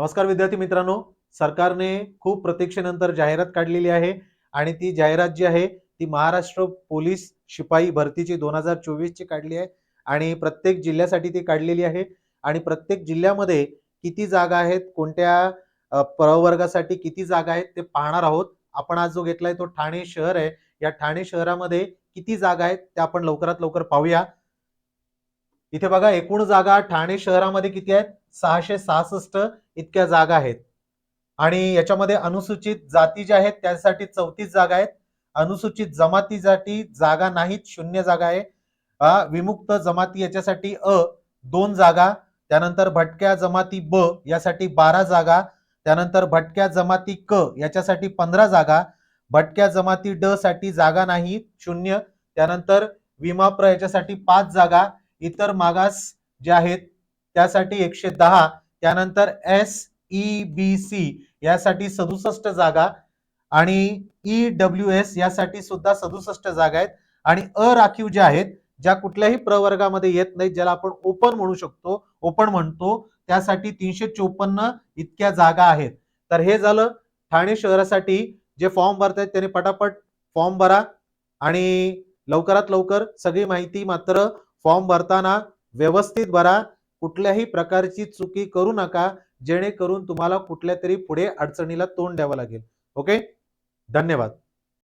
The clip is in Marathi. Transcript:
नमस्कार विद्यार्थी मित्रांनो. सरकारने खूप प्रतीक्षेनंतर जाहिरात काढलेली आहे आणि ती जाहिरात जी आहे ती महाराष्ट्र पोलीस शिपाई भरतीची दोन हजार चोवीसची काढली आहे आणि प्रत्येक जिल्ह्यासाठी ती काढलेली आहे आणि प्रत्येक जिल्ह्यामध्ये किती जागा आहेत कोणत्या प्रवर्गासाठी किती जागा आहेत ते पाहणार आहोत. आपण आज जो घेतलाय तो ठाणे शहर आहे. या ठाणे शहरामध्ये किती जागा आहेत त्या आपण लवकरात लवकर पाहूया. इथे बघा एकूण जागा ठाणे शहरामध्ये किती आहेत? सहाशे सहासष्ट इतक्या जागा आहेत. आणि याच्यामध्ये अनुसूचित जाती ज्या आहेत त्यासाठी चौतीस जागा आहेत. अनुसूचित जमातीसाठी जागा नाहीत शून्य जागा आहे. विमुक्त जमाती याच्यासाठी अ दोन जागा. त्यानंतर भटक्या जमाती ब यासाठी बारा जागा. त्यानंतर भटक्या जमाती क याच्यासाठी पंधरा जागा. भटक्या जमाती ड साठी जागा नाही शून्य. त्यानंतर विमाप्र याच्यासाठी पाच जागा. इतर मागास जे आहेत त्यासाठी एकशे दहा त्यानंतर एस ई बी सी यासाठी सदुसष्ट जागा आणि ई डब्ल्यू एस यासाठी सुद्धा सदुसष्ट जागा आहेत. आणि अराखीव ज्या आहेत ज्या कुठल्याही प्रवर्गामध्ये येत नाहीत ज्याला आपण ओपन म्हणू शकतो ओपन म्हणतो त्यासाठी तीनशे चोपन्न इतक्या जागा आहेत. तर हे झालं ठाणे शहरासाठी जे फॉर्म भरतायत त्याने पटापट फॉर्म भरा आणि लवकरात लवकर सगळी माहिती मात्र फॉर्म भरताना व्यवस्थित भरा. कुठल्याही प्रकारची चुकी करू नका. जेणेकरून तुम्हाला कुठल्या तरी पुढे अडचणीला तोंड द्यावं लागेल. ओके? धन्यवाद.